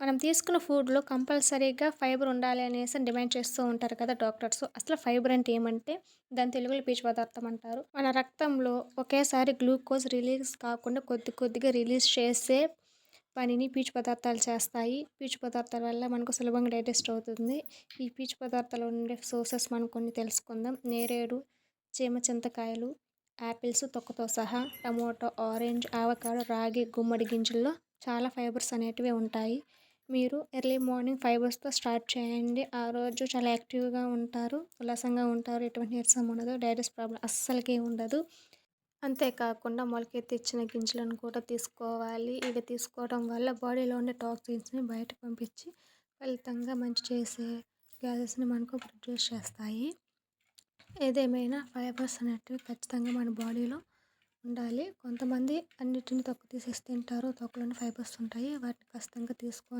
మనం తీసుకున్న ఫుడ్లో కంపల్సరీగా ఫైబర్ ఉండాలి అనేసి డిమాండ్ చేస్తూ ఉంటారు కదా డాక్టర్స్. అసలు ఫైబర్ అంటే ఏమంటే దాని తెలుగులో పీచు పదార్థం అంటారు. మన రక్తంలో ఒకేసారి గ్లూకోజ్ రిలీజ్ కాకుండా కొద్ది కొద్దిగా రిలీజ్ చేసే పనిని పీచు పదార్థాలు చేస్తాయి. పీచు పదార్థాల వల్ల మనకు సులభంగా డైజెస్ట్ అవుతుంది. ఈ పీచు పదార్థాలు ఉండే సోర్సెస్ మనం కొన్ని తెలుసుకుందాం. నేరేడు చీమ చింతకాయలు యాపిల్స్ తొక్కతో సహా టమోటో ఆరెంజ్ ఆవకాడో రాగి గుమ్మడి గింజల్లో చాలా ఫైబర్స్ అనేటివి ఉంటాయి. మీరు ఎర్లీ మార్నింగ్ ఫైబర్స్తో స్టార్ట్ చేయండి. ఆ రోజు చాలా యాక్టివ్గా ఉంటారు ఉల్లాసంగా ఉంటారు. ఎటువంటి నీరసం ఉండదు డైజెస్ట్ ప్రాబ్లం అస్సలకి ఉండదు. అంతేకాకుండా మొలకెత్తిచ్చిన గింజలను కూడా తీసుకోవాలి. ఇవి తీసుకోవడం వల్ల బాడీలో ఉండే టాక్సిన్స్ని బయట పంపించి ఫలితంగా మంచి చేసే గ్యాసెస్ని మనకు ప్రొడ్యూస్ చేస్తాయి. ఏదేమైనా ఫైబర్స్ అనేటివి ఖచ్చితంగా మన బాడీలో ఉండాలి. కొంతమంది అన్నిటిని తొక్క తీసేసి తింటారు. తొక్కలోని ఫైబర్స్ ఉంటాయి. వాటిని ఖచ్చితంగా తీసుకొని